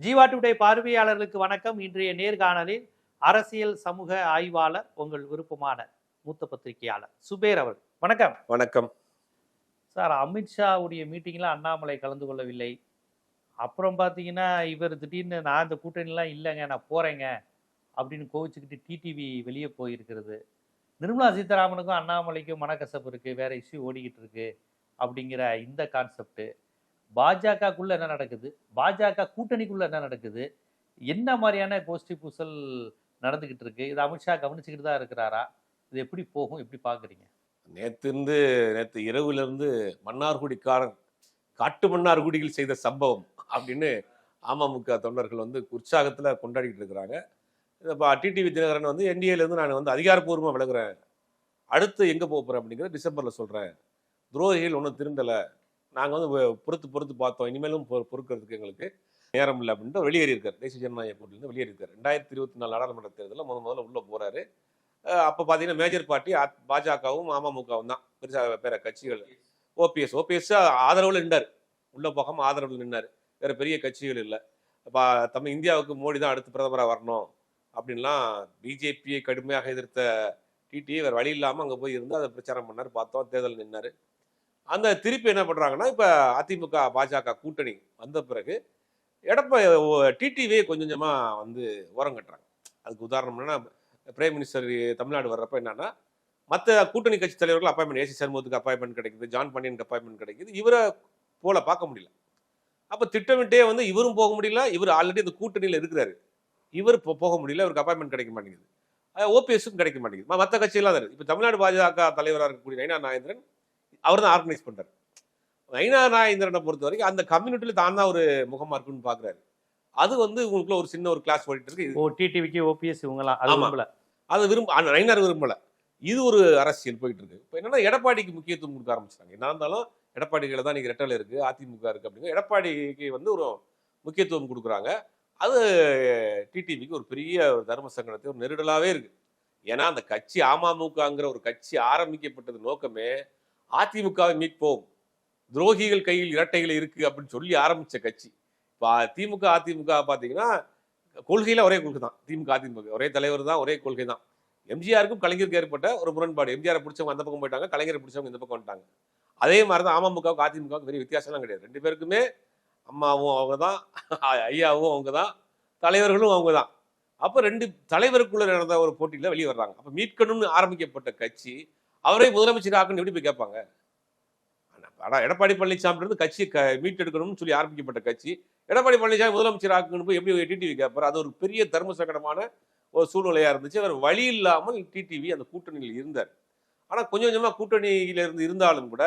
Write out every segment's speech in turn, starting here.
Jeeva today பார்வையாளர்களுக்கு வணக்கம். இன்றைய நேர்காணலில் அரசியல் சமூக ஆய்வாளர் உங்கள் விருப்பமான மூத்த பத்திரிகையாளர் சுபேர் அவர்கள். வணக்கம். வணக்கம். சார் அமித்ஷாவுடைய மீட்டிங்கில் அண்ணாமலை கலந்து கொள்ளவில்லை. அப்புறம் பார்த்தீங்கன்னா இவர் திடீர்னு நான் இந்த கூட்டணிலாம் இல்லைங்க நான் போகிறேங்க அப்படின்னு கோவிச்சுக்கிட்டு டிடிவி வெளியே போயிருக்கிறது. நிர்மலா சீதாராமனுக்கும் அண்ணாமலைக்கும் மனக்கசப்பு இருக்குது வேற இஷ்யூ ஓடிக்கிட்டு இருக்கு அப்படிங்கிற இந்த கான்செப்ட் பாஜகக்குள்ள என்ன நடக்குது? பாஜக கூட்டணிக்குள்ள என்ன நடக்குது? என்ன மாதிரியான கோஷ்டி பூசல் நடந்துக்கிட்டு இருக்கு? இது அமித்ஷா கவனிச்சுக்கிட்டு தான் இருக்கிறாரா? இது எப்படி போகும்? எப்படி பார்க்குறீங்க? நேத்து இருந்து நேத்து இரவுல இருந்து மன்னார்குடிக்காரன் காட்டு மன்னார்குடியில் செய்த சம்பவம் அப்படின்னு அமமுக தொண்டர்கள் வந்து உற்சாகத்துல கொண்டாடிட்டு இருக்கிறாங்க. இப்போ டிடிவி தினகரன் வந்து என்டிஏல இருந்து நான் வந்து அதிகாரப்பூர்வமாக விலகுறேன். அடுத்து எங்க போக போறேன் அப்படிங்கிறத டிசம்பர்ல சொல்றேன். துரோகிகள் ஒன்றும் திருந்தலை. நாங்கள் வந்து பொறுத்து பொறுத்து பார்த்தோம். இனிமேலும் பொ- பொறுக்கிறதுக்கு எங்களுக்கு நேரம் இல்லை அப்படின்ட்டு வெளியேறி இருக்கார் தேசிய ஜனநாயக கூட்டிலிருந்து வெளியேறி இருக்கார் ரெண்டாயிரத்தி இருபத்தி நாலு நாடாளுமன்ற தேர்தலில் முத முதல்ல உள்ளே போகிறாரு அப்போ பார்த்தீங்கன்னா மேஜர் பார்ட்டி பாஜகவும் அமமுகவும் தான். பெருசாக பேர கட்சிகள். ஓபிஎஸ் ஓபிஎஸ் ஆதரவில் நின்றார் உள்ளே போகாமல் ஆதரவில் நின்னார். வேறு பெரிய கட்சிகள் இல்லை. இப்போ நம்ம இந்தியாவுக்கு மோடி தான் அடுத்து பிரதமராக வரணும் அப்படின்லாம் பிஜேபியை கடுமையாக எதிர்த்த டிடி வேறு வழி இல்லாமல் அங்கே போய் இருந்து அதை பிரச்சாரம் பண்ணார். பார்த்தோம் தேர்தல் நின்னார். அந்த திருப்பி என்ன பண்ணுறாங்கன்னா இப்போ அதிமுக பாஜக கூட்டணி வந்த பிறகு எடப்பா டிடிவியை கொஞ்சம் கொஞ்சமாக வந்து ஓரம் கட்டுறாங்க. அதுக்கு உதாரணம் என்னன்னா பிரைம் மினிஸ்டர் தமிழ்நாடு வர்றப்ப என்னன்னா மற்ற கூட்டணி கட்சி தலைவர்கள் அப்பாயின்மெண்ட் ஏசி சண்முகத்துக்கு அப்பாயின்மெண்ட் கிடைக்குது ஜான் பாண்டியனுக்கு அப்பாயின்மெண்ட் கிடைக்குது இவரை போல பார்க்க முடியல. அப்போ திட்டமிட்டே வந்து இவரும் போக முடியல இவர் ஆல்ரெடி அந்த கூட்டணியில் இருக்கிறாரு. இவர் போக முடியல இவருக்கு அப்பாயின்மெண்ட் கிடைக்க மாட்டேங்குது. ஓபிஎஸ்க்கும் கிடைக்க மாட்டேங்குது. மற்ற கட்சியெல்லாம் தான் இப்போ தமிழ்நாடு பாஜக தலைவராக இருக்கக்கூடிய நயனா நாயந்திரன் அவர் தான் ஆர்கனைஸ் பண்றாரு. நயினா நாகேந்திரனை பொறுத்த வரைக்கும் அந்த கம்யூனிட்டியில தான் தான் ஒரு முகமா இருக்குன்னு பாக்குறாரு. அது வந்து உங்களுக்குள்ள ஒரு சின்ன ஒரு கிளாஸ் போயிட்டு இருக்கு. ஓ டிடிவிக்கு ஓபிஎஸ் இவங்கலாம் அது ஆமா. விரும்பல. அதை விரும்ப நயினார் விரும்பல. இது ஒரு அரசியல் போயிட்டு இருக்கு. இப்போ என்னன்னா எடப்பாடிக்கு முக்கியத்துவம் கொடுக்க ஆரம்பிச்சிட்டாங்க. என்ன இருந்தாலும் எடப்பாடிகளை தான் இன்னைக்கு ரெட்டல் இருக்கு அதிமுக இருக்கு அப்படிங்க எடப்பாடிக்கு வந்து ஒரு முக்கியத்துவம் கொடுக்குறாங்க. அது டிடிவிக்கு ஒரு பெரிய ஒரு தர்ம சங்கடத்தை ஒரு நெருடலாவே இருக்கு. ஏன்னா அந்த கட்சி அமமுகங்கிற ஒரு கட்சி ஆரம்பிக்கப்பட்டது நோக்கமே அதிமுகவை மீட்போம். துரோகிகள் கையில் இரட்டைகள் இருக்கு அப்படின்னு சொல்லி ஆரம்பிச்ச கட்சி. இப்போ திமுக அதிமுக பார்த்தீங்கன்னா கொள்கையில ஒரே கொள்கை தான். திமுக அதிமுக. ஒரே தலைவர் தான் ஒரே கொள்கை தான். எம்ஜிஆருக்கும் கலைஞருக்கு ஏற்பட்ட ஒரு முரண்பாடு. எம்ஜிஆரை பிடிச்சவங்க அந்த பக்கம் போயிட்டாங்க கலைஞரை பிடிச்சவங்க இந்த பக்கம் வந்துட்டாங்க. அதே மாதிரி தான் அமமுகவுக்கு அதிமுகவுக்கு பெரிய வித்தியாசம்லாம் கிடையாது. ரெண்டு பேருக்குமே அம்மாவும் அவங்க தான் ஐயாவும் அவங்க தான் தலைவர்களும் அவங்க தான். அப்போ ரெண்டு தலைவருக்குள்ள நடந்த ஒரு போட்டியில் வெளியே வர்றாங்க. அப்போ மீட்கணும்னு ஆரம்பிக்கப்பட்ட கட்சி அவரே முதலமைச்சர் ஆக்கணும் எப்படி போய் கேட்பாங்க? ஆனால் எடப்பாடி பழனிசாமி கட்சி கட்சியை க மீட்டெடுக்கணும்னு சொல்லி ஆரம்பிக்கப்பட்ட கட்சி. எடப்பாடி பழனிசாமி முதலமைச்சர் ஆக்கணும் போய் எப்படி டிடிவி கேட்பார்? அது ஒரு பெரிய தர்ம சங்கடமான ஒரு சூழ்நிலையாக இருந்துச்சு. அவர் வழி இல்லாமல் டிடிவி அந்த கூட்டணியில் இருந்தார். ஆனால் கொஞ்சம் கொஞ்சமாக கூட்டணியிலிருந்து இருந்தாலும் கூட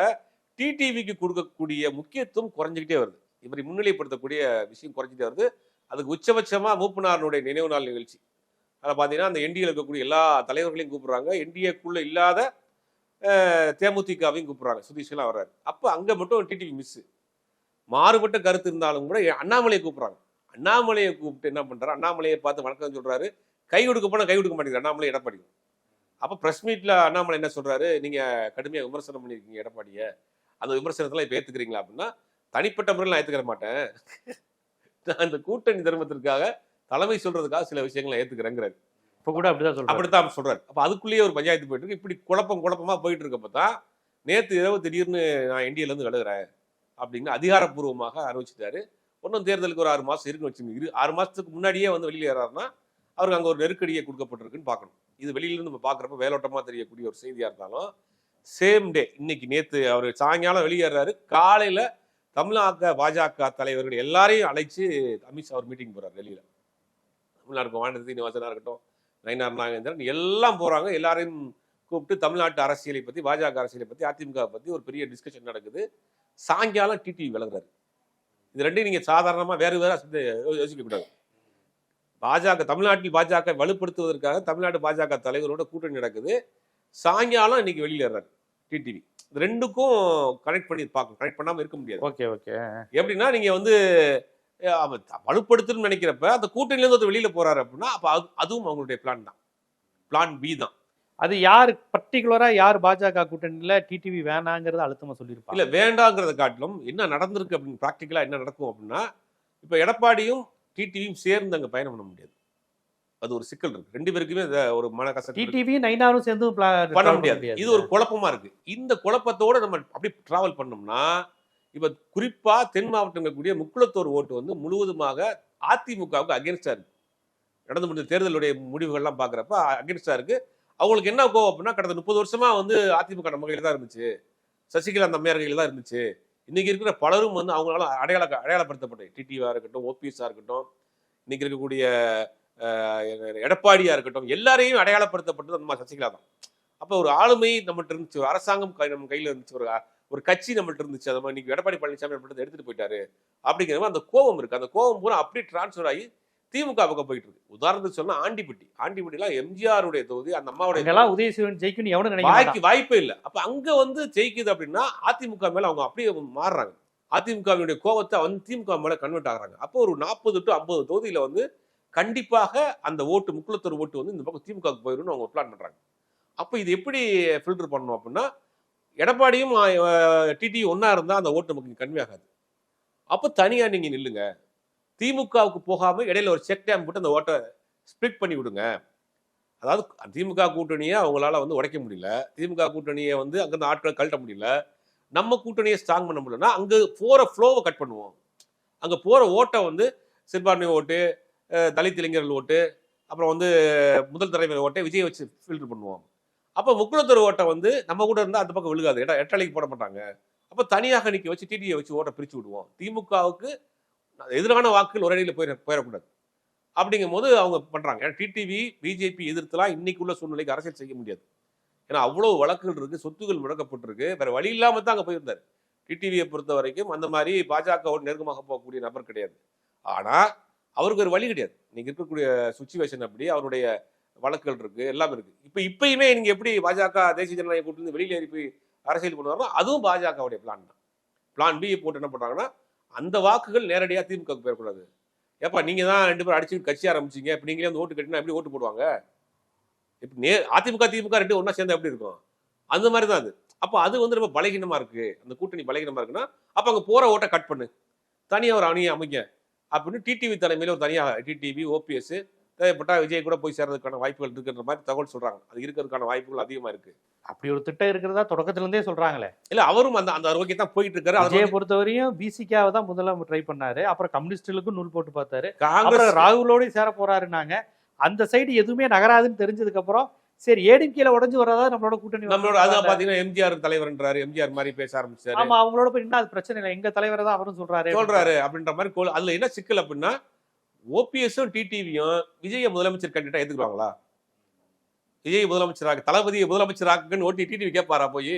டிடிவிக்கு கொடுக்கக்கூடிய முக்கியத்துவம் குறைஞ்சிக்கிட்டே வருது. இவரை முன்னிலைப்படுத்தக்கூடிய விஷயம் குறைஞ்சிட்டே வருது. அதுக்கு உச்சபட்சமாக மூப்பனாரனுடைய நினைவு நாள் நிகழ்ச்சி. அதில் பார்த்தீங்கன்னா அந்த என்டிஏல இருக்கக்கூடிய எல்லா தலைவர்களையும் கூப்பிட்றாங்க. என்டிஏக்குள்ளே இல்லாத தேமுதிகவையும் கூப்பிட்றாங்க. சுதீஷ்லாம் வர்றாரு. அப்போ அங்கே மட்டும் டிடிவி மிஸ்ஸு மாறுபட்ட கருத்து இருந்தாலும் கூட அண்ணாமலையை கூப்பிட்றாங்க. அண்ணாமலையை கூப்பிட்டு என்ன பண்ணுறாரு அண்ணாமலையை பார்த்து வணக்கம் சொல்கிறாரு கை கொடுக்க போனால் கை கொடுக்க மாட்டேங்குது. அண்ணாமலை எடப்பாடி அப்போ ப்ரெஸ் மீட்டில் அண்ணாமலை என்ன சொல்கிறாரு நீங்கள் கடுமையாக விமர்சனம் பண்ணியிருக்கீங்க எடப்பாடியை. அந்த விமர்சனத்தெல்லாம் இப்போ ஏற்றுக்கிறீங்களா அப்படின்னா தனிப்பட்ட முறையில் நான் ஏற்றுக்கிற மாட்டேன். நான் அந்த கூட்டணி தர்மத்திற்காக தலைமை சொல்கிறதுக்காக சில விஷயங்களை ஏற்றுக்கிறேங்கிறாரு இப்போ கூட அப்படிதான் சொல்றாரு. அப்படித்தான் சொல்றாரு. அப்போ அதுக்குள்ளேயே ஒரு பஞ்சாயத்து போயிட்டு இருக்கு. இப்படி குழப்பம் குழப்பமா போயிட்டு இருக்கப்ப தான் நேத்து இரவு திடீர்னு நான் இந்தியில இருந்து விலகுறேன் அப்படின்னு அதிகாரப்பூர்வமாக அறிவிச்சிட்டாரு. ஒன்றும் தேர்தலுக்கு ஒரு ஆறு மாசம் இருக்குன்னு வச்சுங்க இரு ஆறு மாசத்துக்கு முன்னாடியே வந்து வெளியில் ஏறாருன்னா அவருக்கு அங்கே ஒரு நெருக்கடியை கொடுக்கப்பட்டிருக்குன்னு பார்க்கணும். இது வெளியிலேருந்து நம்ம பார்க்குறப்ப வேலோட்டமாக தெரியக்கூடிய ஒரு செய்தியாக இருந்தாலும் சேம் டே இன்னைக்கு நேற்று அவர் சாயங்காலம் வெளியேறாரு காலையில் தமிழ்நாடு பாஜக தலைவர்கள் எல்லாரையும் அழைச்சி அமித்ஷா ஒரு மீட்டிங் போகிறார் வெளியில தமிழ்நாடு வானதி வாசனாக இருக்கட்டும் நயினார் நாகேந்திரன் எல்லாம் போறாங்க. எல்லாரையும் கூப்பிட்டு தமிழ்நாட்டு அரசியலை பத்தி பாஜக அரசியலை பத்தி அதிமுக பத்தி ஒரு பெரிய டிஸ்கஷன் நடக்குது. சாயங்காலம் டிடிவி விலகுறாரு. இது ரெண்டையும் நீங்க சாதாரணமா வேற வேற யோசிக்க கூடாது. பாஜக தமிழ்நாட்டில் பாஜக வலுப்படுத்துவதற்காக தமிழ்நாடு பாஜக தலைவரோட கூட்டணி நடக்குது. சாயங்காலம் இன்னைக்கு வெளியேறாரு டிடிவி இது ரெண்டுக்கும் கனெக்ட் பண்ணி பார்க்கணும் கனெக்ட் பண்ணாம இருக்க முடியாது. Okay okay. எப்படின்னா நீங்க வந்து வலுப்படுத்தணும்னு நினைக்கிறப்ப அந்த கூட்டணியில இருந்து ஒருத்தர் வெளியில போறாரு அப்படின்னா அப்ப அது- அதுவும் அவங்களுடைய பிளான் தான். பிளான் பி தான். அது யார் பர்டிகுலரா யார் பாஜக கூட்டணியில டிடிவி வேணாங்கிறத அழுத்தமா சொல்லியிருப்பாங்க? இல்ல வேண்டாங்கிறத காட்டிலும் என்ன நடந்திருக்கு அப்படின்னு ப்ராக்டிக்கலா என்ன நடக்கும் அப்படின்னா இப்ப எடப்பாடியும் டிடிவியும் சேர்ந்து அங்க பயணம் பண்ண முடியாது. அது ஒரு சிக்கல் இருக்கு. ரெண்டு பேருக்குமே ஒரு மன இருக்கு. டிடிவி நைனாரும் சேர்ந்து பண்ண முடியாது. இது ஒரு குழப்பமா இருக்கு. இந்த குழப்பத்தோட நம்ம அப்படி டிராவல் பண்ணோம்னா இப்போ குறிப்பா தென் மாவட்டம் இருக்கக்கூடிய முக்குளத்தோர் ஓட்டு வந்து முழுவதுமாக அதிமுகவுக்கு அகேன்ஸ்டாக இருக்கு. நடந்து முடிஞ்ச தேர்தலுடைய முடிவுகள்லாம் பாக்குறப்ப அகேன்ஸ்டாக இருக்கு. அவங்களுக்கு என்ன கோவம் அப்படின்னா கடந்த முப்பது வருஷமா வந்து அதிமுக நம்ம கையில் தான் இருந்துச்சு. சசிகலா அந்த அம்மையார் கையில தான் இருந்துச்சு. இன்னைக்கு இருக்கிற பலரும் வந்து அவங்களால அடையாள அடையாளப்படுத்தப்பட்ட டிடிவா இருக்கட்டும் ஓபிஎஸ்ஆ இருக்கட்டும் இன்னைக்கு இருக்கக்கூடிய எடப்பாடியாக எடப்பாடியா இருக்கட்டும் எல்லாரையும் அடையாளப்படுத்தப்பட்டது நம்ம சசிகலா தான். அப்போ ஒரு ஆளுமை நம்மகிட்ட இருந்துச்சு அரசாங்கம் கை- நம்ம கையில இருந்துச்சு ஒரு ஒரு கட்சி நம்மள்ட்ட இருந்துச்சு. அது மாதிரி இன்னைக்கு எடப்பாடி பழனிசாமி நம்மள்ட்ட எடுத்துட்டு போயிட்டாரு. அப்படிங்கிற மாதிரி அந்த கோவம் இருக்கு. அந்த கோவம் பூரா அப்படியே டிரான்ஸ்ஃபர் ஆகி திமுக பக்கம் போயிட்டு இருக்கு. உதாரணத்துக்கு சொன்னா ஆண்டிப்பட்டி. ஆண்டிப்பட்டிலாம் எம்ஜிஆருடைய தொகுதி அந்த அம்மாவுடைய அங்கெல்லாம் உதயசிவன் ஜெயிக்கும்னு எவனும் நினைக்க வாய்ப்பே இல்லை. அப்ப அங்க வந்து ஜெயிக்குது அப்படின்னா அதிமுக மேல அவங்க அப்படியே மாறுறாங்க. அதிமுகவினுடைய கோவத்தை வந்து திமுக மேல கன்வெர்ட் ஆகுறாங்க. அப்போ ஒரு நாற்பது டு ஐம்பது தொகுதியில வந்து கண்டிப்பாக அந்த ஓட்டு முக்குளத்தூர் ஓட்டு வந்து இந்த பக்கம் திமுக போயிடும்னு அவங்க பிளான் பண்றாங்க. அப்போ இது எப்படி ஃபில்டர் பண்ணணும் அப்படின்னா எடப்பாடியும் டிடி ஒன்றா இருந்தால் அந்த ஓட்டு நமக்கு கன்வே அப்போ தனியாக நீங்கள் நில்லுங்க. திமுகவுக்கு போகாமல் இடையில ஒரு செக் டேம் போட்டு அந்த ஓட்டை ஸ்ப்ளிட் பண்ணி விடுங்க. அதாவது திமுக கூட்டணியை அவங்களால வந்து உடைக்க முடியல. திமுக கூட்டணியை வந்து அங்கேருந்து ஆட்களை கழட்ட முடியல. நம்ம கூட்டணியை ஸ்ட்ராங் பண்ண முடியலன்னா அங்கே போகிற ஃப்ளோவை கட் பண்ணுவோம். அங்கே போகிற ஓட்டை வந்து சிறுபான்மை ஓட்டு தலித் இளைஞர்கள் ஓட்டு அப்புறம் வந்து முதல் தலைவர் ஓட்டை விஜய் வச்சு ஃபில்டர் பண்ணுவோம். அப்போ முக்குளத்தூர் ஓட்டை வந்து நம்ம கூட இருந்தால் அந்த பக்கம் விழுகாது. எட்ட எட்டலைக்கு போட மாட்டாங்க. அப்போ தனியாக நிற்க வச்சு டிடியை வச்சு ஓட்டை பிரித்து விடுவோம். திமுகவுக்கு எதிரான வாக்குகள் ஒரே அடியில் போயிட போயிடக்கூடாது அப்படிங்கும் போது அவங்க பண்ணுறாங்க ஏன்னா டிடிவி பிஜேபி எதிர்த்துலாம் இன்னைக்கு உள்ள சூழ்நிலைக்கு அரசியல் செய்ய முடியாது. ஏன்னா அவ்வளோ வழக்குகள் இருக்குது சொத்துகள் முடக்கப்பட்டிருக்கு. வேறு வழி இல்லாமல் தான் அங்கே போயிருந்தார். டிடிவியை பொறுத்த வரைக்கும் அந்த மாதிரி பாஜகவோடு நெருக்கமாக போகக்கூடிய நபர் கிடையாது. ஆனால் அவருக்கு ஒரு வழி கிடையாது. இன்னைக்கு இருக்கக்கூடிய சுச்சுவேஷன் அப்படி அவருடைய வழக்குகள் இருக்கு எல்லாம் இருக்கு. இப்போ இப்பயுமே நீங்க எப்படி பாஜக தேசிய ஜனநாயக கூட்டிலிருந்து வெளியில ஏறி போய் அரசியல் பண்ணுவாரோ அதுவும் பாஜகவுடைய பிளான் தான். பிளான் பி போட்டு என்ன பண்றாங்கன்னா அந்த வாக்குகள் நேரடியாக திமுக போயிடக்கூடாது. ஏப்பா நீங்க தான் ரெண்டு பேரும் அடிச்சு கட்சி ஆரம்பிச்சீங்க இப்போ நீங்களே வந்து ஓட்டு கட்டினா எப்படி ஓட்டு போடுவாங்க? இப்போ நே அதிமுக திமுக ரெண்டு ஒன்றா சேர்ந்தா எப்படி இருக்கும்? அந்த மாதிரி தான் அது. அப்போ அது வந்து ரொம்ப பலகீனமா இருக்கு. அந்த கூட்டணி பலகீனமா இருக்குன்னா அப்போ அங்கே போற ஓட்டை கட் பண்ணு. தனியாக ஒரு அணியை அமைங்க. அப்படின்னு டிடிவி தலைமையில் ஒரு தனியாக டிடிவி ஓபிஎஸ் தேவைப்பட்டா விஜய் கூட போய் சேர்றதுக்கான வாய்ப்புகள் இருக்குன்ற மாதிரி தகவல் சொல்றாங்க. அது இருக்கிறதுக்கான வாய்ப்புகள் அதிகமா இருக்கு. அப்படி ஒரு திட்டம் இருக்கிறதா தொடக்கத்துல இருந்தே சொல்றாங்களே. இல்ல அவரும் அந்த அந்த ரோக்கி தான் போயிட்டு இருக்காரு அது பொறுத்தவரையும் பிசிகாவை தான் முதல்ல ட்ரை பண்ணாரு. அப்புறம் கம்யூனிஸ்டுகளுக்கும் நூல் போட்டு பார்த்தாரு. காங்கிரஸ் ராகுலோடய சேர போறாருனாங்க அந்த சைடு எதுவுமே நகராதுன்னு தெரிஞ்சதுக்கு அப்புறம் சரி ஏடிஎம் கீழே உடஞ்சு வராதா நம்மளோட கூட்டணி நம்மளோட. அதான் பாத்தீங்கன்னா எம்ஜிஆர் தலைவர்ன்றாரு. எம்ஜிஆர் மாதிரி பேச ஆரம்பிச்சாரு. ஆமா அவங்களோட போய் நின்னா அது பிரச்சனை இல்லை. எங்க தலைவரை தான் அவரும் சொல்றாரு. சொல்றாரு அப்படின்ற மாதிரி அதுல என்ன சிக்கல் அப்படின்னா ஓபிஎஸும் டிடிவியும் விஜய முதலமைச்சர் கேண்டிடேட்டா ஏத்துக்குவாங்களா விஜய் முதலமைச்சராக தளபதியை முதலமைச்சராக்குன்னு ஓட்டி டிடிவி கேட்பாரா போய்?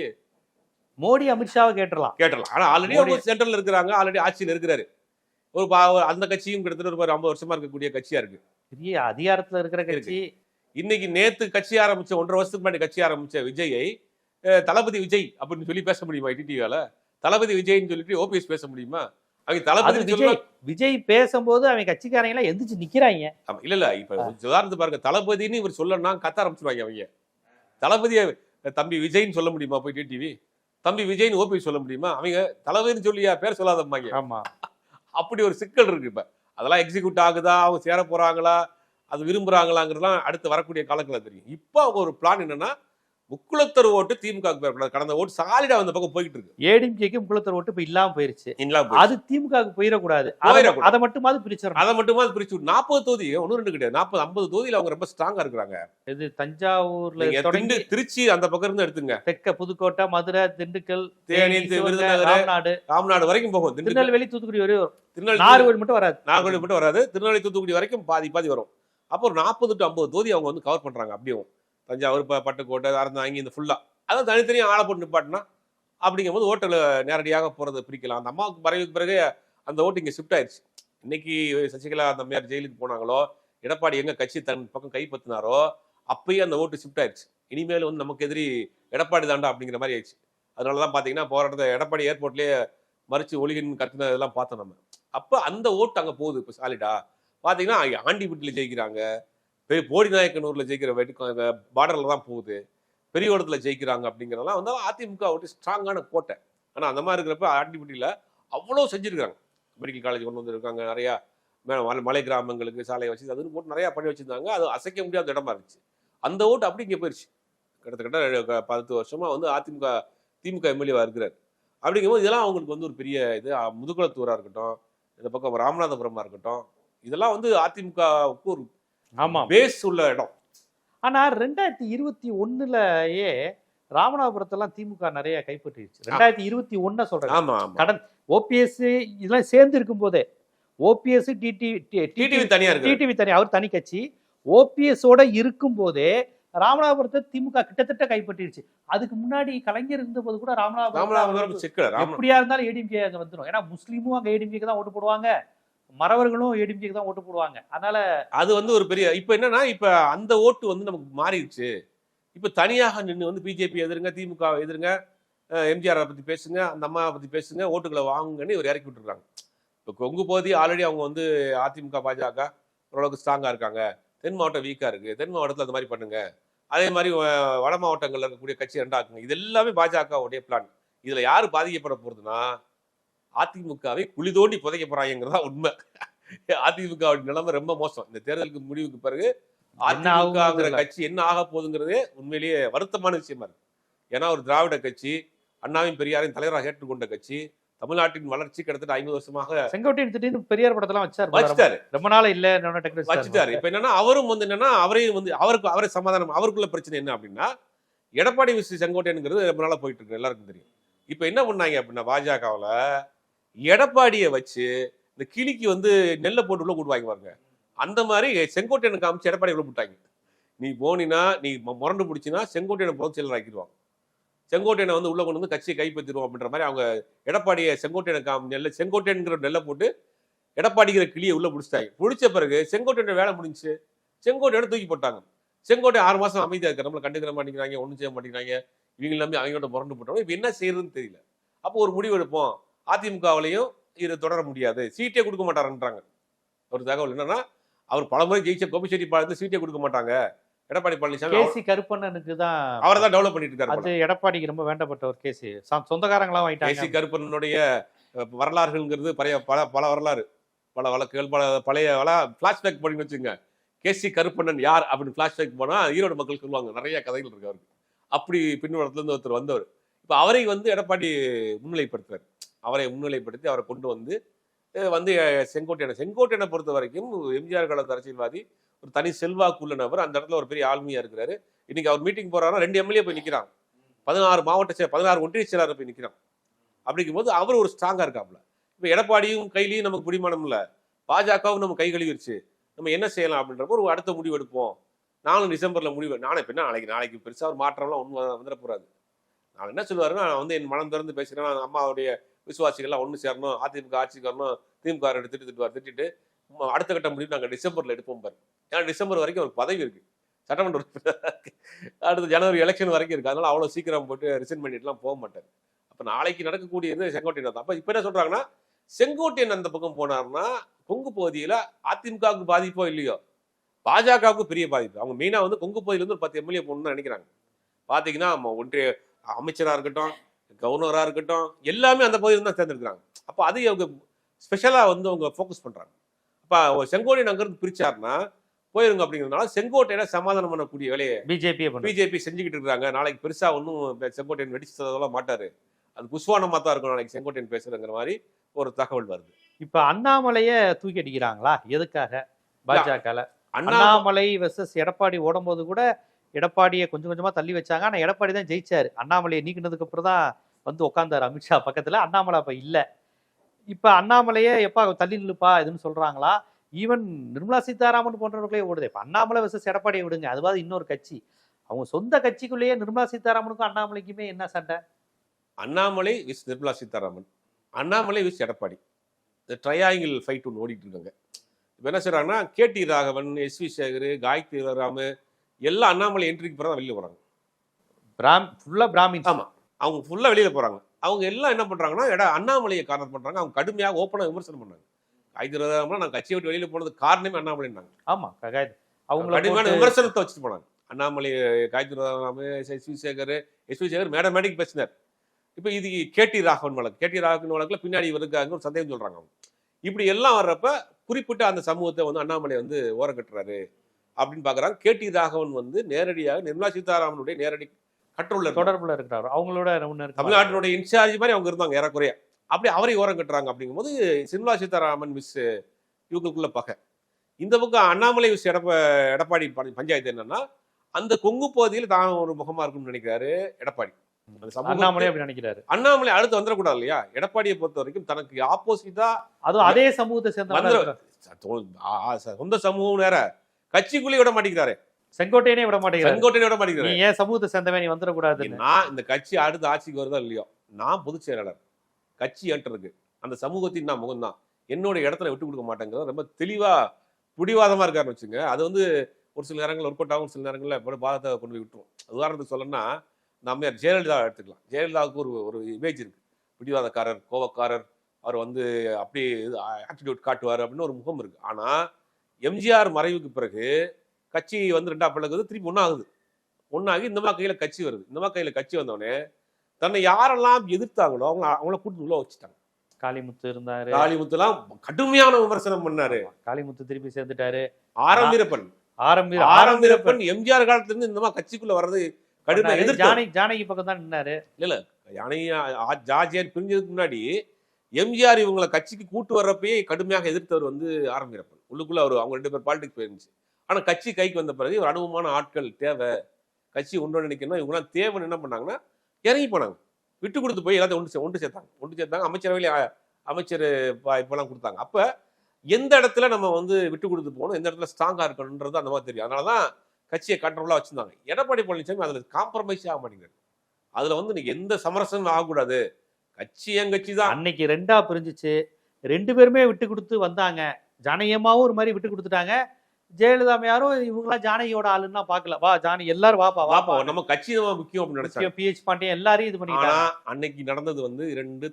மோடி அமித்ஷாவை கேட்டுறலாம் கேட்டலாம் ஆனா ஆல்ரெடி அவங்க சென்ட்ரல் இருக்கிறாங்க. ஆல்ரெடி ஆட்சியில் இருக்கிறாரு. ஒரு அந்த கட்சியும் கிட்டத்தட்ட ஒரு ஐம்பது வருஷமா இருக்கக்கூடிய கட்சியா இருக்கு. பெரிய அதிகாரத்துல இருக்கிற கட்சி. இன்னைக்கு நேத்து கட்சி ஆரம்பிச்ச ஒன்றரை வருஷத்துக்கு முன்னாடி கட்சி ஆரம்பிச்ச விஜயை தளபதி விஜய் அப்படின்னு சொல்லி பேச முடியுமா? டிடிவியால தளபதி விஜய்னு சொல்லிட்டு ஓபிஎஸ் பேச முடியுமா? அது விஜய். விஜய் பேசும்போது அவங்க கட்சிக்காரங்க எல்லாம் எந்திரிச்சு நிக்கிறாங்க. இல்ல இல்ல இப்ப உதாரணத்து பாருங்க. தளபதின்னு இவர் சொல்லணும்னா கத்த ஆரம்பிச்சிருவாங்க அவங்க. தளபதியை தம்பி விஜய்னு சொல்ல முடியுமா போய் டிடிவி? தம்பி விஜய்னு ஓபி சொல்ல முடியுமா? அவங்க தளபதின்னு சொல்லியா பேர் சொல்லாதம்பாங்க ஆமா. அப்படி ஒரு சிக்கல் இருக்கு இப்ப. அதெல்லாம் எக்ஸிக்யூட் ஆகுதா? அவங்க சேர போறாங்களா அது விரும்புறாங்களாங்கிறதுலாம் அடுத்து வரக்கூடிய காலங்களில் தெரியும். இப்போ அவங்க ஒரு பிளான் என்னன்னா முக்குளத்தர் ஓட்டு திமுக க்கு போயிடக்கூடாது கடந்த ஓட்டு சாலிடா அந்த பக்கம் போயிட்டு இருக்கு ஏடிஎம்கேக்கு முக்குளத்தர் ஓட்டு இப்ப இல்லாம போயிருச்சு. அது திமுகவுக்கு போயிடக்கூடாது. அதை மட்டுமாவது பிரிச்சிடணும். அதை மட்டுமா அது பிரிச்சு நாற்பது தொகுதி ஒன்று ரெண்டு கிடையாது. நாற்பது ஐம்பது தொகுதியில் அவங்க ரொம்ப ஸ்ட்ராங்கா இருக்கிறாங்க. இது தஞ்சாவூர்ல தொடங்கி திருச்சி அந்த பக்கம் இருந்து எடுத்துங்க. தெற்க புதுக்கோட்டை மதுரை திண்டுக்கல் தேனி, ராமநாடு. ராமநாடு வரைக்கும் போகும். திருநெல்வேலி தூத்துக்குடி வரையும் திருநெல்வேலி நாகர்கோவில் மட்டும் வராது. நாகர்கோவில் மட்டும் வராது. திருநெல்வேலி தூத்துக்குடி வரைக்கும் பாதி பாதி வரும். அப்போ ஒரு நாற்பது டு ஐம்பது தொகுதி அவங்க வந்து கவர் பண்றாங்க. அப்படியும். தஞ்சாவூர் ப- பட்டுக்கோட்டை அறந்தாங்கி இந்த ஃபுல்லாக அதான் தனித்தனியாக ஆளை போட்டு நிப்பாட்டினா அப்படிங்கும்போது ஓட்டில் நேரடியாக போகிறத பிரிக்கலாம். அந்த அம்மாவுக்கு மறைவுக்கு பிறகு அந்த ஓட்டு இங்கே ஷிஃப்ட் ஆயிடுச்சு இன்னைக்கு சசிகலா அந்த மாதிரி ஜெயிலுக்கு போனாங்களோ எடப்பாடி எங்கே கட்சி தன் பக்கம் கைப்பற்றினாரோ அப்பயே அந்த ஓட்டு ஷிஃப்ட் ஆயிடுச்சு இனிமேல் வந்து நமக்கு எதிரி எடப்பாடி தாண்டா அப்படிங்கிற மாதிரி ஆயிடுச்சு. அதனால தான் பார்த்தீங்கன்னா போராட்டத்தை எடப்பாடி ஏர்போர்ட்லேயே மறிச்சு ஒளிகின் இதெல்லாம் பார்த்தோம் நம்ம. அப்போ அந்த ஓட்டு அங்கே போகுது இப்போ சாலிடா பார்த்தீங்கன்னா ஆண்டிப்பட்டியில் ஜெயிக்கிறாங்க. பெரிய போடிநாயக்கனூரில் ஜெயிக்கிற வெட்டு பார்டரில் தான் போகுது. பெரியவடத்தில் ஜெயிக்கிறாங்க அப்படிங்கிறதெல்லாம் வந்து அதிமுக ஒரு ஸ்ட்ராங்கான கோட்டை. ஆனால் அந்த மாதிரி இருக்கிறப்ப ஆட்டிப்பட்டியில் அவ்வளோ செஞ்சுருக்காங்க. மெடிக்கல் காலேஜ் கொண்டு வந்திருக்காங்க நிறையா மேலே மலை- கிராமங்களுக்கு சாலையை வச்சு அதுன்னு போட்டு நிறையா பண்ணி வச்சுருந்தாங்க. அது அசைக்க முடியாத இடமா இருந்துச்சு. அந்த ஓட்டு அப்படி இங்கே போயிடுச்சு கிட்டத்தட்ட பத்து வருஷமாக வந்து அதிமுக திமுக எம்எல்ஏவாக இருக்கிறார். அப்படிங்கும்போது இதெல்லாம் அவங்களுக்கு வந்து ஒரு பெரிய இது. முதுகுளத்தூராக இருக்கட்டும் இந்த பக்கம் ராமநாதபுரமாக இருக்கட்டும் இதெல்லாம் வந்து அதிமுகவுக்கு ஒரு ஆமா பேஸ் உள்ள இடம். ஆனா ரெண்டாயிரத்தி இருபத்தி ஒண்ணுலயே ராமநாதபுரத்தெல்லாம் திமுக நிறைய கைப்பற்றிடுச்சு ரெண்டாயிரத்தி இருபத்தி ஆமா ஆமா. கடன் ஓபிஎஸ் இதெல்லாம் சேர்ந்து இருக்கும் போதே ஓபிஎஸ் டிடி டிடிவி தனியா இருக்கு. டிடிவி தனி அவர் தனி கட்சி. ஓபிஎஸ் ஓட இருக்கும் போதே ராமநாதபுரத்தை திமுக கிட்டத்தட்ட கைப்பற்றிடுச்சு அதுக்கு முன்னாடி கலைஞர் இருந்தபோது கூட ராமநாதபுரம் எப்படியா இருந்தாலும் ஏடிஎம்கே அங்க வந்துடும் ஏன்னா முஸ்லீமும் அங்க ஏடிஎம்கே தான் ஓட்டு போடுவாங்க. மறவர்களும் ஏடிஎம்கே தான் ஓட்டு போடுவாங்க. அதனால அது வந்து ஒரு பெரிய இப்போ என்னன்னா இப்போ அந்த ஓட்டு வந்து நமக்கு மாறிடுச்சு. இப்போ தனியாக நின்று வந்து பிஜேபி எதிருங்க திமுக எதிருங்க எம்ஜிஆரை பற்றி பேசுங்க அந்த அம்மா பற்றி பேசுங்க ஓட்டுகளை வாங்குங்கன்னு இவர் இறக்கி விட்டுருக்காங்க. இப்போ கொங்கு பகுதி ஆல்ரெடி அவங்க வந்து அதிமுக பாஜக ஓரளவுக்கு ஸ்ட்ராங்காக இருக்காங்க. தென் மாவட்டம் வீக்காக இருக்குது தென் மாவட்டத்தில் அந்த மாதிரி பண்ணுங்க. அதே மாதிரி வட மாவட்டங்களில் இருக்கக்கூடிய கட்சி ரெண்டாக்குங்க இது எல்லாமே பாஜகவுடைய பிளான் இதில் யார் பாதிக்கப்பட போகிறதுனா அதிமுகவை குழி தோண்டி புதைக்க போறாங்கிறதா உண்மை. அதிமுக நிலைமை ரொம்ப மோசம். இந்த தேர்தலுக்கு முடிவுக்கு பிறகு அதிமுகங்கிற. கட்சி என்ன ஆக போகுதுங்கிறதே உண்மையிலேயே வருத்தமான விஷயமா இருக்கு. ஏன்னா ஒரு திராவிட கட்சி அண்ணாவின் பெரியாரின் தலைவராக ஏற்றுக்கொண்ட கட்சி தமிழ்நாட்டின் வளர்ச்சி கிட்டத்தட்ட ஐம்பது வருஷமாக செங்கோட்டையன் திடீர்னு பெரியார் படத்தெல்லாம் வச்சார். வச்சுட்டாரு. ரொம்ப நாள் இல்ல வச்சுட்டாரு. இப்ப என்னன்னா அவரும் வந்து என்னன்னா அவரையும் வந்து அவருக்கு அவரை சமாதானம் அவருக்குள்ள பிரச்சனை என்ன அப்படின்னா எடப்பாடி விசி செங்கோட்டையனுங்கிறது ரொம்ப நாளா போயிட்டு இருக்கு. எல்லாருக்கும் தெரியும். இப்ப என்ன பண்ணாங்க அப்படின்னா பாஜகவுல எடப்பாடியை வச்சு இந்த கிளிக்கு வந்து நெல்லை போட்டு உள்ள கூடுவாங்க பாருங்க. அந்த மாதிரி செங்கோட்டையனுக்கு காமிச்சு எடப்பாடி உள்ள போட்டாங்க நீ போனினா நீ முரண்டு பிடிச்சினா செங்கோட்டையனை பொதுச் செயலர் ஆக்கிடுவாங்க. செங்கோட்டையனை வந்து உள்ள கொண்டு வந்து கட்சியை கைப்பற்றிடுவோம் அப்படின்ற மாதிரி அவங்க எடப்பாடியை செங்கோட்டையனை காம் நெல்லை செங்கோட்டையனுங்கிற நெல்லை போட்டு எடப்பாடிங்கிற கிளியை உள்ள பிடிச்சிட்டாங்க. பிடிச்ச பிறகு செங்கோட்டையோட வேலை முடிஞ்சுச்சு செங்கோட்டையோட தூக்கி போட்டாங்க. செங்கோட்டை ஆறு மாதம் அமைதியாக இருக்கிற நம்மளை கண்டுக்கிற மாட்டேங்கிறாங்க ஒன்றும் செய்ய மாட்டேங்கிறாங்க. இவங்க எல்லாமே அவங்களோட முரண்டு போட்டோம் இப்போ என்ன செய்யறதுன்னு தெரியல. அப்போ ஒரு முடிவு எடுப்போம். அதிமுகவிலையும் இது தொடர முடியாது. சீட்டே கொடுக்க மாட்டாருன்றாங்க. ஒரு தகவல் என்னன்னா அவர் பலமுறை ஜெயிச்ச கோபிச்செட்டி பாலத்து சீட்டே கொடுக்க மாட்டாங்க. எடப்பாடி பழனிசாமி கேசி கருப்பண்ணனுக்கு தான் அவரை தான் டெவலப் பண்ணிட்டு இருக்காரு அது எடப்பாடிக்கு ரொம்ப வேண்டப்பட்ட ஒரு கேஸ் சொந்தக்காரங்களாம் கேசி வாங்கிட்டாங்க கருப்பனுடைய அஹ், வரலாறுகள்ங்கிறது பழைய பல பல வரலாறு. பல வழக்குகள் பல பழைய வள ஃபிளாஷ்பேக் பண்ணி வச்சுங்க கேசி கருப்பண்ணன் யார் அப்படின்னு ஃபிளாஷ்பேக் போனா ஈரோடு மக்கள் சொல்லுவாங்க. நிறைய கதைகள் இருக்கு அவருக்கு. அப்படி பின்வரத்துல இருந்து ஒருத்தர் வந்தவர். இப்போ அவரை வந்து எடப்பாடி முன்னிலைப்படுத்துறாரு. அவரை முன்னிலைப்படுத்தி அவரை கொண்டு வந்து வந்து செங்கோட்டையனை செங்கோட்டையனை பொறுத்த வரைக்கும் எம்ஜிஆர் காலத்து அரசியல்வாதி ஒரு தனி செல்வாக்குள்ள நபர் அந்த இடத்துல ஒரு பெரிய ஆளுமையா இருக்கிறாரு. இன்னைக்கு அவர் மீட்டிங் போறாருன்னா ரெண்டு எம்எல்ஏ போய் நிற்கிறான் பதினாறு மாவட்ட செயல் பதினாறு ஒன்றிய செயலாளர் போய் நிற்கிறான் அப்படிங்கும்போது அவர் ஒரு ஸ்ட்ராங்கா இருக்காப்ல இப்போ எடப்பாடியும் கையிலையும் நமக்கு பிடிமானம் இல்லை பாஜகவும் நம்ம கை கழுவிருச்சு. நம்ம என்ன செய்யலாம் அப்படின்றப்ப ஒரு அடுத்த முடிவு எடுப்போம். நானும் டிசம்பர்ல முடிவு நானே இப்ப நாளைக்கு நாளைக்கு பெருசா ஒரு மாற்றம்லாம் ஒன்றும் வந்துட போறாது. நான் என்ன சொல்லுவாருன்னா நான் வந்து என் மனம் திறந்து பேசுறேன். அம்மாவுடைய விசுவாசிகள்லாம் ஒன்று சேரணும் அதிமுக ஆட்சிக்கு வரணும் திமுக திட்டு திட்டுவார் திட்டிட்டு ம- அடுத்த கட்ட முடிவு நாங்கள் டிசம்பரில் எடுப்போம் பாரு. ஏன்னா டிசம்பர் வரைக்கும் ஒரு பதவி இருக்கு. சட்டமன்ற அடுத்த ஜனவரி எலெக்ஷன் வரைக்கும் இருக்கு. அதனால அவ்வளோ சீக்கிரம் போட்டு ரிசைன் பண்ணிட்டுலாம் போக மாட்டார். அப்போ நாளைக்கு நடக்கக்கூடியது செங்கோட்டையன் தான். அப்போ இப்போ என்ன சொல்கிறாங்கன்னா செங்கோட்டையன் அந்த பக்கம் போனாருன்னா கொங்கு பகுதியில் அதிமுகவுக்கு பாதிப்போ இல்லையோ? பாஜகவுக்கு பெரிய பாதிப்பு. அவங்க மெயினாக வந்து கொங்கு பகுதியிலேருந்து ஒரு பத்து எம்எல்ஏ போகணும்னு நினைக்கிறாங்க. பார்த்தீங்கன்னா ஒன்றிய அமைச்சராக இருக்கட்டும் கவர்னராக இருக்கட்டும் எல்லாமே அந்த பகுதியில் தான் தேர்ந்தெடுக்கிறாங்க அப்போ அதை அவங்க ஸ்பெஷலாக வந்து அவங்க ஃபோக்கஸ் பண்ணுறாங்க அப்போ செங்கோட்டையன் அங்கேருந்து பிரிச்சாருன்னா போயிருங்க அப்படிங்கிறதுனால செங்கோட்டையனை சமாதானம் பண்ணக்கூடிய வேலையை பண்ணு பிஜேபி செஞ்சுக்கிட்டு இருக்காங்க. நாளைக்கு பெருசா ஒன்றும் செங்கோட்டையன் வெடிச்சு தரலாம் மாட்டாரு. அது புஷ்வானமா தான் இருக்கும். நாளைக்கு செங்கோட்டையன் பேசுறங்கிற மாதிரி ஒரு தகவல் வருது. இப்ப அண்ணாமலைய தூக்கி அடிக்கிறாங்களா? எதுக்காக? அண்ணா அண்ணாமலை வெர்சஸ் எடப்பாடி ஓடும்போது கூட எடப்பாடியை கொஞ்சம் கொஞ்சமாக தள்ளி வச்சாங்க. ஆனால் எடப்பாடி தான் ஜெயிச்சார். அண்ணாமலையை நீக்கினதுக்கு அப்புறம் தான் வந்து உட்காந்தார் அமித்ஷா பக்கத்தில். அண்ணாமலை அப்போ இல்லை. இப்போ அண்ணாமலையே எப்பா தள்ளி நில்லுப்பா இதுன்னு சொல்கிறாங்களா ஈவன் நிர்மலா சீதாராமன் போன்றவர்களே ஓடுது. இப்போ அண்ணாமலை விசஸ் எடப்பாடியை விடுங்க. அதுவாது இன்னொரு கட்சி. அவங்க சொந்த கட்சிக்குள்ளேயே நிர்மலா சீதாராமனுக்கும் அண்ணாமலைக்குமே என்ன சண்டை? அண்ணாமலை விஸ் நிர்மலா சீதாராமன். அண்ணாமலை விஸ் எடப்பாடி. இந்த ட்ரையாங்கிள் ஃபைட் ஒன்று ஓடிட்டு இருக்காங்க. இப்போ என்ன செய்கிறாங்கன்னா K T Raghavan S V Sekar Gayathri Ramu எல்லாம் அண்ணாமலை என்ட்ரிக்கு பிறகு வெளியில் போறாங்க. பிராம் ஃபுல்லா பிராமின்ஸ். ஆமா. அவங்க ஃபுல்லா வெளியில போறாங்க. அவங்க எல்லாம் என்ன பண்றாங்கன்னா எடா அண்ணாமலையை கார்னர் பண்றாங்க. அவங்க கடுமையாக ஓப்பனாக விமர்சனம் பண்ணாங்க காயத்ரி நான் கட்சியை விட்டு வெளியில போனது காரணமே அண்ணாமலைன்னாங்க ஆமா ககாயத். அவங்கள கடுமையான விமர்சனத்தை வச்சுட்டு போனாங்க. Annamalai Gayathri Ram S V Sekar S V Sekar madam மேடைக்கு பேசினார். இப்போ இது கேடி ராகவன் வழக்கு. கேடி ராகவன் வழக்குல பின்னாடி இவருக்காங்க ஒரு சந்தேகம் சொல்றாங்க அவங்க. இப்படி எல்லாம் வர்றப்ப குறிப்பிட்ட அந்த சமூகத்தை வந்து அண்ணாமலை வந்து ஓரங்கட்டுறாரு. அப்படின்னு பாக்குறாங்க கேடி ராகவன் வந்து நேரடியாக நிர்மலா சீதாராமனுடைய நேரடி கட்டுள்ள தொடர்புல இருக்கிறார். அவங்களோட தமிழ்நாட்டினுடைய இன்சார்ஜ் மாதிரி அவங்க இருந்தாங்க ஏறக்குறைய. அப்படி அவரை ஓரம் கட்டுறாங்க அப்படிங்கும்போது நிர்மலா சீதாராமன் மிஸ் இவங்களுக்குள்ள பகை. இந்த பக்கம் அண்ணாமலை மிஸ் எடப்ப எடப்பாடி பஞ்சாயத்து என்னன்னா அந்த கொங்கு பகுதியில் தான் ஒரு முகமா இருக்கும்னு நினைக்கிறாரு எடப்பாடி. அண்ணாமலை அப்படி நினைக்கிறாரு. அண்ணாமலை அடுத்து வந்துடக்கூடாது இல்லையா? எடப்பாடியை பொறுத்த வரைக்கும் தனக்கு ஆப்போசிட்டா அதுவும் அதே சமூகத்தை வந்துரு- சொந்த சமூகம் நேர கட்சிக்குள்ளே விட மாட்டேங்கிறாரு. செங்கோட்டையனே விட மாட்டேங்கிறாரு. செங்கோட்டையை விட மாட்டேங்கிறாரு. ஏன் சமூகத்தை சேர்ந்தவன் நீ வந்துடக்கூடாதுன்னு. நான் இந்த கட்சி அடுத்த ஆட்சிக்கு வருதோ இல்லையோ? நான் பொதுச் செயலாளர். கட்சி என்கிட்ட இருக்கு அந்த சமூகத்தின் நான் முகம்தான். என்னோட இடத்துல விட்டு கொடுக்க மாட்டேங்கிறது ரொம்ப தெளிவா பிடிவாதமா இருக்காருன்னு வச்சுங்க. அது வந்து ஒரு சில நேரங்கள் ஒர்க் அவுட் ஆகும் ஒரு சில நேரங்களில் இப்போ பாதத்தை கொண்டு போய் விட்டுரும். உதாரணத்துக்கு சொல்லணும்னா நம்ம ஜெயலலிதா எடுத்துக்கலாம். ஜெயலலிதாவுக்கு ஒரு ஒரு இமேஜ் இருக்கு. பிடிவாதக்காரர் கோவக்காரர் அவர் வந்து அப்படியே ஆட்டிடியூட் காட்டுவார் அப்படின்னு ஒரு முகம் இருக்கு. ஆனா எம்ஜிஆர் மறைவுக்கு பிறகு கட்சி வந்து ரெண்டா பிள்ளைக்கு திருப்பி ஒன்றாகுது ஒன்றாகி இந்த மாதிரி கையில் கட்சி வருது. இந்த மாதிரி கையில் கட்சி வந்தோடனே தன்னை யாரெல்லாம் எதிர்த்தாங்களோ அவங்க அவங்கள கூட்டு உள்ள வச்சுட்டாங்க. காளிமுத்து இருந்தாரு. காளிமுத்துலாம் கடுமையான விமர்சனம் பண்ணாரு. காளிமுத்து திருப்பி சேர்ந்துட்டாரு. ஆரம்பிரப்பன் ஆரம்பி ஆரம்பிரப்பன் எம்ஜிஆர் காலத்துல இருந்து இந்த மாதிரி கட்சிக்குள்ள வர்றது கடுமை. எதிர்த்து ஜானகி ஜானகி பக்கம் தான் நின்னாரு. யானை ஜார்ஜியார் பிரிஞ்சதுக்கு முன்னாடி எம்ஜிஆர் இவங்களை கட்சிக்கு கூட்டு வர்றப்பயே கடுமையாக எதிர்த்தவர் வந்து ஆரம்பிரப்பன் உள்ளுக்குள்ளே அவர் அவங்க ரெண்டு பேர் பாலிடிக்ஸ் போயிருந்துச்சு. ஆனால் கட்சி கைக்கு வந்த பிறகு ஒரு அனுபவமான ஆட்கள் தேவை கட்சி ஒன்று நினைக்கணும் இவங்களாம் தேவைன்னு என்ன பண்ணாங்கன்னா இறங்கி போனாங்க. விட்டு கொடுத்து போய் எல்லாத்தையும் ஒன்று ஒன்று சேர்த்தாங்க. ஒன்று சேர்த்தாங்க அமைச்சரவையில் அமைச்சர் இப்போலாம் கொடுத்தாங்க. அப்போ எந்த இடத்துல நம்ம வந்து விட்டு கொடுத்து போகணும் எந்த இடத்துல ஸ்ட்ராங்காக இருக்கணுன்றது அந்த மாதிரி தெரியும். அதனால தான் கட்சியை கண்ட்ரோலாக வச்சுருந்தாங்க. எடப்பாடி பழனிசாமி அதில் காம்ப்ரமைஸே ஆக மாட்டேங்கிறாரு. அதில் வந்து நீங்கள் எந்த சமரசமும் ஆகக்கூடாது. கட்சி என் கட்சி தான். அன்னைக்கு ரெண்டாக பிரிஞ்சுச்சு. ரெண்டு பேருமே விட்டு கொடுத்து வந்தாங்க. ஜானகியம்மாவும் ஒரு மாதிரி விட்டு கொடுத்துட்டாங்க. ஜெயலலிதா அம்மையாரும் இவங்களாம் ஜானகியோட ஆளுன்னா பாக்கல வா ஜானகி எல்லாரும் வாப்பா வாப்பா. நம்ம கட்சி முக்கியம் அப்படின்னு நினைச்சாங்க. பிஹெச் பாண்டியன் எல்லாரையும் இது பண்ணிட்டாங்க. அன்னைக்கு நடந்தது வந்து இரண்டு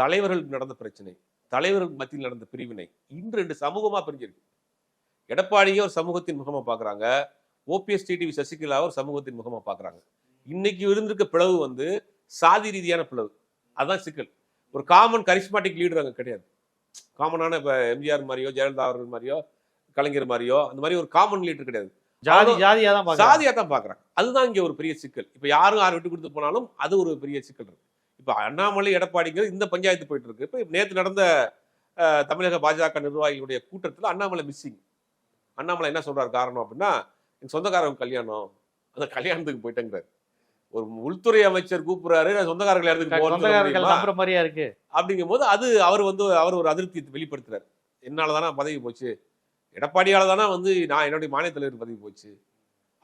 தலைவர்களுக்கு நடந்த பிரச்சனை. தலைவர்களுக்கு மத்தியில் நடந்த பிரிவினை. இன்று ரெண்டு சமூகமா பிரிஞ்சிருக்கு. எடப்பாடியை ஒரு சமூகத்தின் முகமா பாக்குறாங்க ஓபிஎஸ் டிடிவி சசிகலா ஒரு சமூகத்தின் முகமா பாக்குறாங்க இன்னைக்கு இருந்திருக்க பிளவு வந்து சாதி ரீதியான பிளவு. அதான் சிக்கல். ஒரு காமன் கரிஸ்மாட்டிக் லீடர் அங்க கிடையாது. காமனான இப்ப எம்ஜிஆர் மாதிரியோ ஜெயலலிதா அவர்கள் மாதிரியோ கலைஞர் மாதிரியோ அந்த மாதிரி ஒரு காமன் லீடர் கிடையாது. ஜாதி ஜாதியா தான் சாதியா தான் பாக்குறாங்க. அதுதான் இங்க ஒரு பெரிய சிக்கல். இப்ப யாரும் யார் விட்டு கொடுத்து போனாலும் அது ஒரு பெரிய சிக்கல் இருக்கு. இப்ப அண்ணாமலை எடப்பாடிங்கிறது இந்த பஞ்சாயத்து போயிட்டு இருக்கு. இப்ப நேத்து நடந்த தமிழக பாஜக நிர்வாகிகளுடைய கூட்டத்துல அண்ணாமலை மிஸ்ஸிங் அண்ணாமலை என்ன சொல்றாரு? காரணம் அப்படின்னா எங்க சொந்தக்காரங்க கல்யாணம். அந்த கல்யாணத்துக்கு போயிட்டேங்கிறாரு. ஒரு உள்துறை அமைச்சர் கூப்பிடுறாரு நான் சொந்தக்காரர்கள்? நம்புற மாதிரியா இருக்கு. அப்படிங்கும் போது அது அவர் வந்து அவர் ஒரு அதிருப்தி வெளிப்படுத்துறாரு. என்னால தானே பதவி போச்சு. எடப்பாடியால தானே வந்து நான் என்னுடைய மாநில தலைவர் பதவி போச்சு.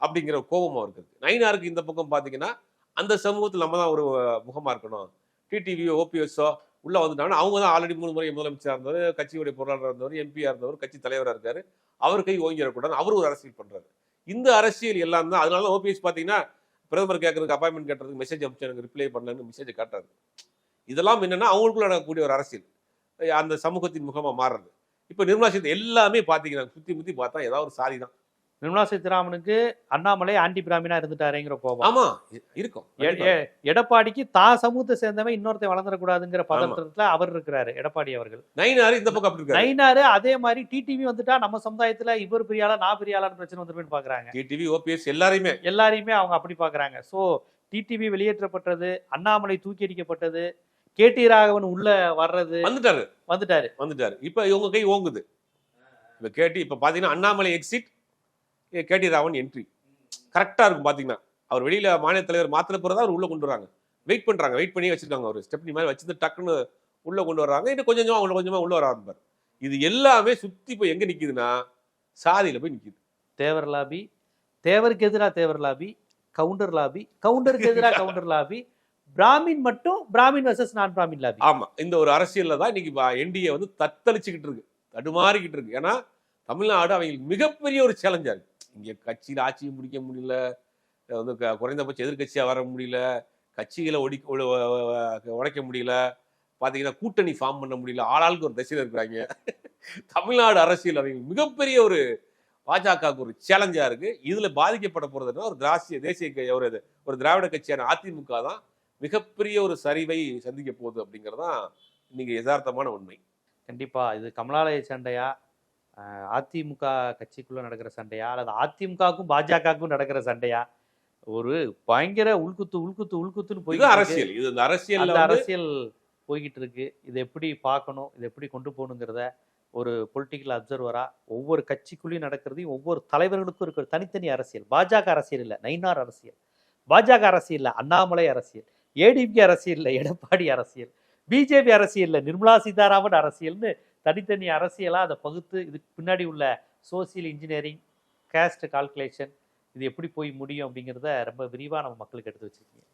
அப்படிங்கிற கோபம் அவருக்கு இருக்கு. நைனாருக்கு இந்த பக்கம் பாத்தீங்கன்னா அந்த சமூகத்தில் நம்ம தான் ஒரு முகமா இருக்கணும். டிடிவியோ ஓபிஎஸ்ஓ உள்ள வந்துட்டாங்கன்னா அவங்க தான் ஆல்ரெடி மூணு முறை முதலமைச்சராக இருந்தவர் கட்சியுடைய பொருளாளராக இருந்தவர் எம்பியா இருந்தவர் கட்சி தலைவராக இருக்காரு. அவர் கை ஓங்கிடக்கூடாது அவர் ஒரு அரசியல் பண்றாரு. இந்த அரசியல் எல்லாம் தான் அதனால ஓபிஎஸ் பாத்தீங்கன்னா பிரதமர் கேட்கறதுக்கு அப்பாயின்மெண்ட் கேட்டதுக்கு மெசேஜ் அனுப்பிச்சு எனக்கு ரிப்ளை பண்ணலன்னு மெசேஜ் காட்டுறாரு. இதெல்லாம் என்னன்னா அவங்களுக்குள்ள நடக்கக்கூடிய ஒரு அரசியல். அந்த சமூகத்தின் முகமாக மாறுறது. இப்போ நிர்மலா சீதா எல்லாமே பார்த்தீங்கன்னா சுற்றி முற்றி பார்த்தா ஏதாவது ஒரு சாதி தான் நிர்மலா சீதாராமனுக்கு அண்ணாமலை ஆன்டி பிராமினா இருந்துட்டாருங்கிற கோபம். ஆமா இருக்கும். எடப்பாடிக்கு தான் சமூகத்தை சேர்ந்தவன் இன்னொருத்தன் வளர்ந்துடக்கூடாதுங்கிற பதற்றத்துல அவர் இருக்கிறாரு எடப்பாடி அவர்கள். நயினாரு இந்த பக்கம் அப்படி நைனாரு அதே மாதிரி டிடிவி வந்துட்டா நம்ம சமுதாயத்துல இவர் பெரிய ஆளா நான் பெரிய ஆளான்னு பிரச்சனை வந்துருமேன்னு பாக்குறாங்க. டிடிவி ஓபிஎஸ் எல்லாரையுமே. எல்லாரையுமே அவங்க அப்படி பாக்குறாங்க. சோ டிடிவி வெளியேற்றப்பட்டது அண்ணாமலை தூக்கி அடிக்கப்பட்டது கேடி ராகவன் உள்ள வர்றது வந்துட்டாரு. வந்துட்டாரு. வந்துட்டாரு. இப்ப இவங்க கை ஓங்குது. இப்ப கேட்டி இப்ப பாத்தீங்கன்னா Annamalai exit K T Raghavan entry correct இருக்கும் பாத்தீங்கன்னா. அவர் வெளியில மாநில தலைவர் மாத்திர பிறகு அவர் உள்ள கொண்டு வராங்க. வெயிட் பண்றாங்க வெயிட் பண்ணி வச்சிருக்காங்க ஒரு ஸ்டெப்னி மாதிரி வச்சிருந்து டக்குன்னு உள்ள கொண்டு வர்றாங்க. இன்னும் கொஞ்சம் கொஞ்சமா உள்ள கொஞ்சமா உள்ள வர ஆரம்பிப்பார் இது எல்லாமே சுத்தி போய் எங்க நிக்குதுன்னா சாதியில போய் நிக்குது. தேவர் லாபி தேவருக்கு எதிரா தேவர் லாபி கவுண்டர் லாபி கவுண்டருக்கு எதிரா கவுண்டர் லாபி பிராமின் மட்டும் பிராமின் வர்சஸ் நான் பிராமின் லாபி. ஆமா இந்த ஒரு அரசியல்ல தான் இன்னைக்கு என்டிஏ வந்து தத்தளிச்சுக்கிட்டு இருக்கு தடுமாறிக்கிட்டு இருக்கு. ஏன்னா தமிழ்நாடு அவங்களுக்கு மிகப்பெரிய ஒரு சேலஞ்சா இருக்கு. இங்கே கட்சியில் ஆட்சியை முடிக்க முடியல. வந்து க- குறைந்தபட்ச எதிர்கட்சியாக வர முடியல. கட்சிகளை ஒடி உடைக்க முடியல. பார்த்தீங்கன்னா கூட்டணி ஃபார்ம் பண்ண முடியல. ஆளாளுக்கு ஒரு திசையில இருக்கிறாங்க. தமிழ்நாடு அரசியல் அவங்க மிகப்பெரிய ஒரு பாஜகவுக்கு ஒரு சேலஞ்சாக இருக்குது இதில் பாதிக்கப்பட போகிறதுனா ஒரு திராசிய தேசிய க- ஒரு இது- ஒரு திராவிட கட்சியான அதிமுக தான் மிகப்பெரிய ஒரு சரிவை சந்திக்க போகுது அப்படிங்கறதுதான் இன்னைக்கு யதார்த்தமான உண்மை. கண்டிப்பாக இது கமலாலய சண்டையா அதிமுக கட்சிக்குள்ள நடக்கிற சண்டையா? அல்லது அதிமுகவுக்கும் பாஜகவுக்கும் நடக்கிற சண்டையா? ஒரு பயங்கர உள்குத்து உள்குத்து உள்குத்துன்னு இருக்கு. அரசியல். இது இந்த அந்த வந்து அரசியல் போய்கிட்டு இருக்கு. இதை எப்படி பார்க்கணும்? இதை எப்படி கொண்டு போகணுங்கிறத ஒரு பொலிட்டிக்கல் அப்சர்வரா ஒவ்வொரு கட்சிக்குள்ளேயும் நடக்கிறதையும் ஒவ்வொரு தலைவர்களுக்கும் இருக்கிற தனித்தனி அரசியல். பாஜக அரசியல் இல்லை. நைனார் அரசியல். பாஜக அரசியல் இல்லை. அண்ணாமலை அரசியல். ஏடிபி அரசியல் இல்லை. எடப்பாடி அரசியல். பிஜேபி அரசியல் இல்லை. நிர்மலா சீதாராமன் அரசியல்னு தனித்தனி அரசியலாக அதை பகுத்து இதுக்கு பின்னாடி உள்ள சோசியல் இன்ஜினியரிங் கேஸ்ட் கால்குலேஷன் இது எப்படி போய் முடியும் அப்படிங்கிறத ரொம்ப விரிவாக நம்ம மக்களுக்கு எடுத்து வச்சுருக்கீங்க.